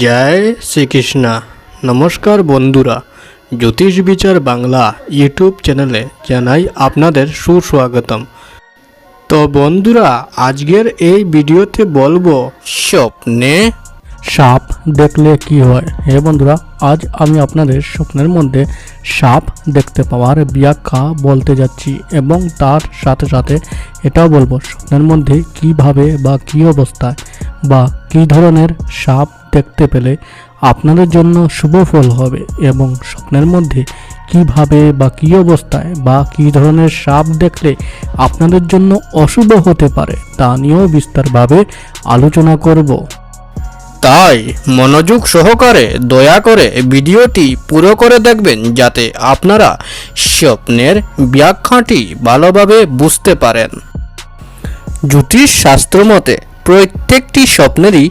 জয় শ্রীকৃষ্ণা। নমস্কার বন্ধুরা, জ্যোতিষ বিচার বাংলা ইউটিউব চ্যানেলে জানাই আপনাদের সুস্বাগতম। তো বন্ধুরা, আজকের এই ভিডিওতে বলব, স্বপ্নে সাপ দেখলে কি হয়? হে বন্ধুরা, আজ আমি আপনাদের স্বপ্নের মধ্যে সাপ দেখতে পাওয়ার ব্যাখ্যা বলতে যাচ্ছি এবং তার সাথে সাথে এটাও বলব, স্বপ্নের মধ্যে কীভাবে বা কী অবস্থায় বা কী ধরনের সাপ দেখতে পেলে আপনাদের জন্য শুভ ফল হবে এবং স্বপ্নের মধ্যে কীভাবে বা কী অবস্থায় বা কী ধরনের সাপ দেখলে আপনাদের জন্য অশুভ হতে পারে তা নিয়েও বিস্তারভাবে আলোচনা করব। তাই মনোযোগ সহকারে দয়া করে ভিডিওটি পুরো করে দেখবেন যাতে আপনারা স্বপ্নের ব্যাখ্যাটি ভালোভাবে বুঝতে পারেন। জ্যোতিষ শাস্ত্র মতে প্রত্যেকটি স্বপ্নেরই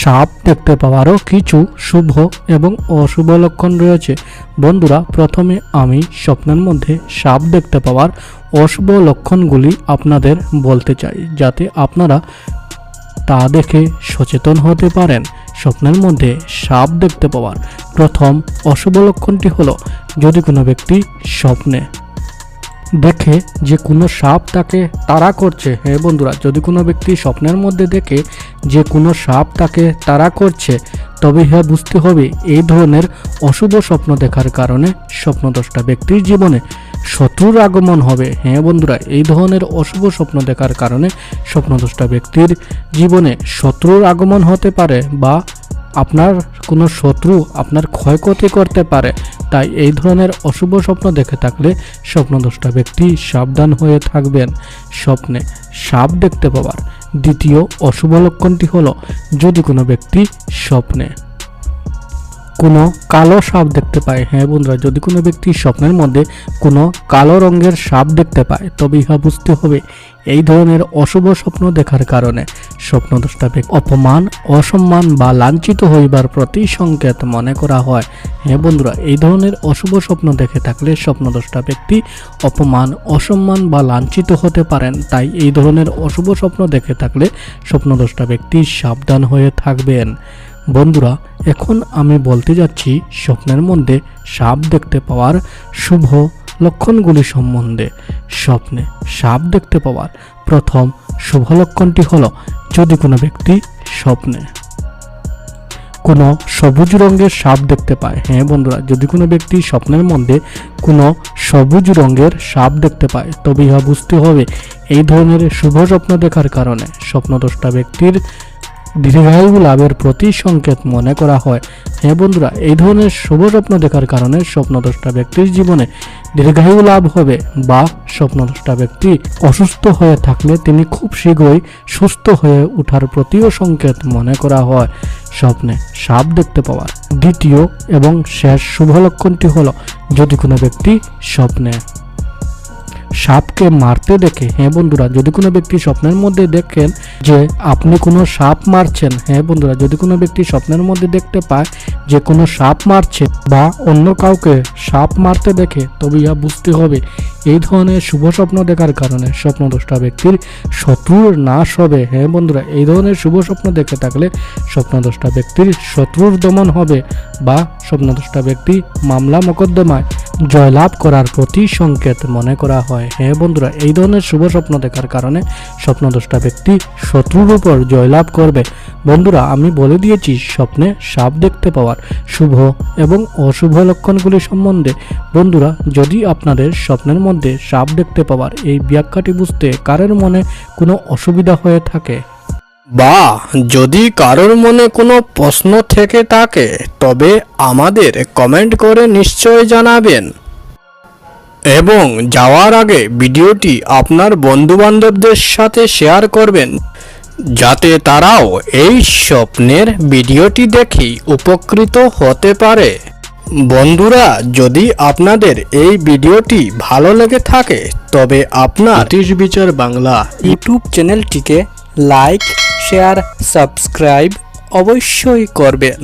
সাপ দেখতে পাওয়ারও কিছু শুভ এবং অশুভ লক্ষণ রয়েছে। বন্ধুরা, প্রথমে আমি স্বপ্নের মধ্যে সাপ দেখতে পাওয়ার অশুভ লক্ষণগুলি আপনাদের বলতে চাই, যাতে আপনারা তা দেখে সচেতন হতে পারেন। স্বপ্নের মধ্যে সাপ দেখতে পাওয়ার প্রথম অশুভ লক্ষণটি হলো, যদি কোনো ব্যক্তি স্বপ্নে দেখে যে কোনো সাপ তাকে তাড়া করছে। হ্যাঁ বন্ধুরা, যদি কোনো ব্যক্তি স্বপ্নের মধ্যে দেখে যে কোনো সাপ তাকে তাড়া করছে তবে হ্যাঁ বুঝতে হবে এই ধরনের অশুভ স্বপ্ন দেখার কারণে স্বপ্নদষ্টা ব্যক্তির জীবনে শত্রুর আগমন হবে। হ্যাঁ বন্ধুরা, এই ধরনের অশুভ স্বপ্ন দেখার কারণে স্বপ্নদষ্টা ব্যক্তির জীবনে শত্রুর আগমন হতে পারে বা আপনার কোনো শত্রু আপনার ক্ষয়ক্ষতি করতে পারে। তাই এই ধরনের অশুভ স্বপ্ন দেখে থাকলে স্বপ্নদষ্টা ব্যক্তি সাবধান হয়ে থাকবেন। স্বপ্নে সাপ দেখতে পাওয়ার। দ্বিতীয় অশুভ লক্ষণটি হলো যদি কোনো ব্যক্তি স্বপ্নে। কোনো কালো সাপ দেখতে পায়। হ্যাঁ বন্ধুরা, যদি কোনো ব্যক্তি স্বপ্নের মধ্যে কোনো কালো রঙের সাপ দেখতে পায় তবে ইহা বুঝতে হবে এই ধরনের অশুভ স্বপ্ন দেখার কারণে। স্বপ্নদষ্টা ব্যক্তি অপমান, অসম্মান বা লাঞ্ছিত হইবার প্রতি সংকেত মনে করা হয়। হ্যাঁ বন্ধুরা, এই ধরনের অশুভ স্বপ্ন দেখে থাকলে স্বপ্নদষ্টা ব্যক্তি অপমান, অসম্মান বা লাঞ্ছিত হতে পারেন। তাই এই ধরনের অশুভ স্বপ্ন দেখে থাকলে স্বপ্নদষ্টা ব্যক্তি সাবধান হয়ে থাকবেন। বন্ধুরা, এখন আমি বলতে যাচ্ছি স্বপ্নের মধ্যে সাপ দেখতে পাওয়ার শুভ লক্ষণগুলি সম্বন্ধে। স্বপ্নে সাপ দেখতে পাওয়ার প্রথম শুভ লক্ষণটি হলো যদি কোনো ব্যক্তি স্বপ্নে কোনো সবুজ রঙের সাপ দেখতে পায় হ্যাঁ বন্ধুরা, যদি কোনো ব্যক্তি স্বপ্নের মধ্যে কোনো সবুজ রঙের সাপ দেখতে পায় তবে ইহা বুঝতে হবে, এই ধরনের শুভ স্বপ্ন দেখার কারণে স্বপ্নদ্রষ্টা ব্যক্তির দীর্ঘায়ু লাভের প্রতি সংকেত মনে করা হয়। হ্যাঁ বন্ধুরা, এই ধরনের শুভ স্বপ্ন দেখার কারণে স্বপ্নদ্রষ্টা ব্যক্তির জীবনে দীর্ঘায়ু লাভ হবে বা স্বপ্নদ্রষ্টা ব্যক্তি অসুস্থ হয়ে থাকলে তিনি খুব শীঘ্রই সুস্থ হয়ে ওঠার প্রতিও সংকেত মনে করা হয়। স্বপ্নে সাপ দেখতে পাওয়ার দ্বিতীয় এবং শেষ শুভ লক্ষণটি হলো, যদি কোনো ব্যক্তি স্বপ্নে সাপকে মারতে দেখে হ্যাঁ বন্ধুরা, যদি কোনো ব্যক্তি স্বপ্নের মধ্যে দেখেন যে আপনি কোনো সাপ মারছেন হ্যাঁ বন্ধুরা, যদি কোনো ব্যক্তি স্বপ্নের মধ্যে দেখতে পায় যে কোনো সাপ মারছে বা অন্য কাউকে সাপ মারতে দেখে, তবে ইয়া বুঝতে হবে, এই ধরনের শুভ স্বপ্ন দেখার কারণে স্বপ্নদ্রষ্টা ব্যক্তির শত্রুর নাশ হবে হ্যাঁ বন্ধুরা, এই ধরনের শুভ স্বপ্ন দেখে থাকলে স্বপ্নদ্রষ্টা ব্যক্তির শত্রুর দমন হবে বা স্বপ্নদ্রষ্টা ব্যক্তি মামলা মোকদ্দমায়। জয়লাভ করার প্রতি সংকেত মনে করা হয়। হ্যাঁ বন্ধুরা, এই ধরনের শুভ স্বপ্ন দেখার কারণে স্বপ্নদ্রষ্টা ব্যক্তি শত্রুর উপর জয়লাভ করবে। বন্ধুরা, আমি বলে দিয়েছি, স্বপ্নে সাপ দেখতে পাওয়ার শুভ এবং অশুভ লক্ষণগুলি সম্বন্ধে। বন্ধুরা, যদি আপনাদের স্বপ্নের মধ্যে সাপ দেখতে পাওয়ার এই ব্যাখ্যাটি বুঝতে কারের মনে কোনো অসুবিধা হয়ে থাকে বা যদি কারোর মনে কোনো প্রশ্ন থেকে থাকে, তবে আমাদের কমেন্ট করে নিশ্চয় জানাবেন। এবং যাওয়ার আগে ভিডিওটি আপনার বন্ধুবান্ধবদের সাথে শেয়ার করবেন, যাতে তারাও এই স্বপ্নের ভিডিওটি দেখে উপকৃত হতে পারে। বন্ধুরা, যদি আপনাদের এই ভিডিওটি ভালো লেগে থাকে, তবে আপনার বিচার বাংলা ইউটিউব চ্যানেলটিকে লাইক শেয়ার সাবস্ক্রাইব অবশ্যই করবেন।